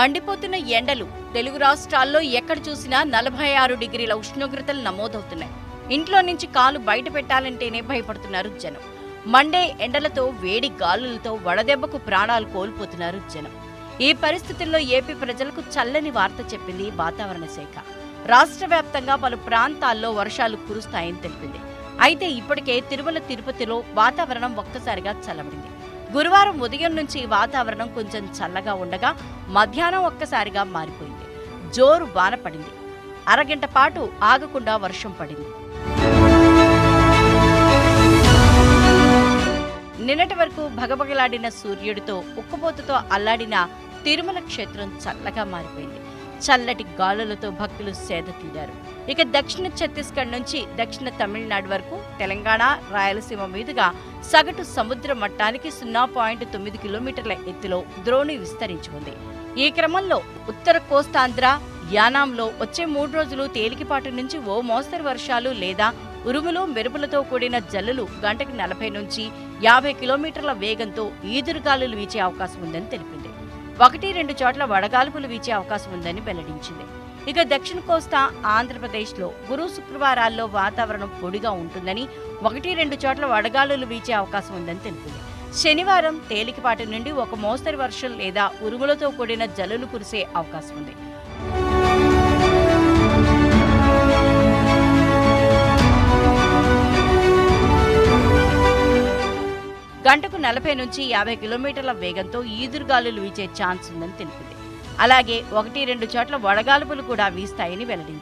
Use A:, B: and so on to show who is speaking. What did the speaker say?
A: మండిపోతున్న ఎండలు తెలుగు రాష్ట్రాల్లో ఎక్కడ చూసినా నలభై ఆరు డిగ్రీల ఉష్ణోగ్రతలు నమోదవుతున్నాయి. ఇంట్లో నుంచి కాలు బయట పెట్టాలంటేనే భయపడుతున్నారు జనం. మండే ఎండలతో వేడి గాలులతో వడదెబ్బకు ప్రాణాలు కోల్పోతున్నారు జనం. ఈ పరిస్థితుల్లో ఏపీ ప్రజలకు చల్లని వార్త చెప్పింది వాతావరణ శాఖ. రాష్ట్ర వ్యాప్తంగా పలు ప్రాంతాల్లో వర్షాలు కురుస్తాయని తెలిపింది. అయితే ఇప్పటికే తిరుమల తిరుపతిలో వాతావరణం ఒక్కసారిగా చల్లబడింది. గురువారం ఉదయం నుంచి వాతావరణం కొంచెం చల్లగా ఉండగా మధ్యాహ్నం ఒక్కసారిగా మారిపోయింది. జోరు వాన పడింది. అరగంట పాటు ఆగకుండా వర్షం పడింది. నిన్నటి వరకు భగభగలాడిన సూర్యుడితో ఉక్కుపోతుతో అల్లాడిన తిరుమల క్షేత్రం చల్లగా మారిపోయింది. చల్లటి గాలులతో భక్తులు సేద తీరారు. ఇక దక్షిణ ఛత్తీస్గఢ్ నుంచి దక్షిణ తమిళనాడు వరకు తెలంగాణ రాయలసీమ మీదుగా సగటు సముద్ర మట్టానికి సున్నా పాయింట్ తొమ్మిది కిలోమీటర్ల ఎత్తులో ద్రోణి విస్తరించి ఉంది ఈ క్రమంలో ఉత్తర కోస్తాంధ్ర యానాంలో వచ్చే మూడు రోజులు తేలికపాటి నుంచి ఓ మోస్తరు వర్షాలు లేదా ఉరుములు మెరుపులతో కూడిన జల్లులు గంటకు నలభై నుంచి యాభై కిలోమీటర్ల వేగంతో ఈదురుగాలులు వీచే అవకాశం ఉందని తెలిపింది. ఒకటి రెండు చోట్ల వడగాల్పులు వీచే అవకాశం ఉందని వెల్లడించింది. ఇక దక్షిణ కోస్తా ఆంధ్రప్రదేశ్లో గురు శుక్రవారాల్లో వాతావరణం పొడిగా ఉంటుందని ఒకటి రెండు చోట్ల వడగాలులు వీచే అవకాశం ఉందని తెలిపింది. శనివారం తేలికపాటి నుండి ఒక మోస్తరు వర్షం లేదా ఉరుములతో కూడిన జల్లులు కురిసే అవకాశం ఉంది. నలభై నుంచి యాభై కిలోమీటర్ల వేగంతో ఈదురుగాలులు వీచే ఛాన్స్ ఉందని తెలిపింది. అలాగే ఒకటి రెండు చోట్ల వడగాలుపులు కూడా వీస్తాయని వెల్లడించింది